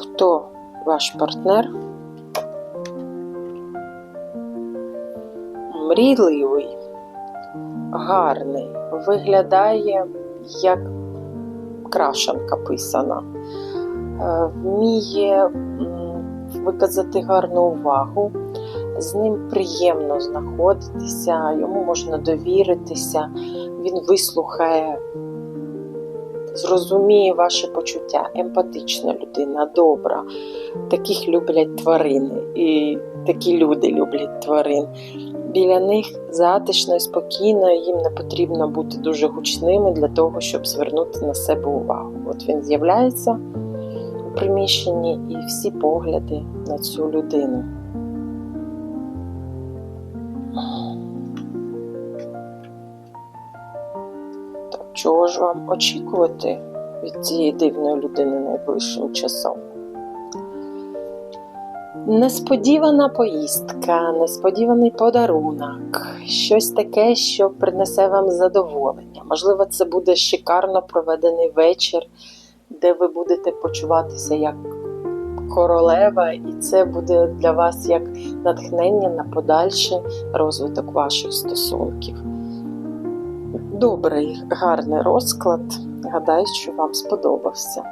Хто ваш партнер? Мрійливий, гарний, виглядає як крашенка писана, Е, вміє виказати гарну увагу, з ним приємно знаходитися, йому можна довіритися, він вислухає, зрозуміє ваші почуття, емпатична людина, добра. Таких люблять тварини, і такі люди люблять тварин. Біля них затишно і спокійно, їм не потрібно бути дуже гучними для того, щоб звернути на себе увагу. От він з'являється у приміщенні і всі погляди на цю людину. Чого ж вам очікувати від цієї дивної людини найближчим часом? Несподівана поїздка, несподіваний подарунок, щось таке, що принесе вам задоволення. Можливо, це буде шикарно проведений вечір, де ви будете почуватися як королева, і це буде для вас як натхнення на подальший розвиток ваших стосунків. Добрий, гарний розклад. Гадаю, що вам сподобався.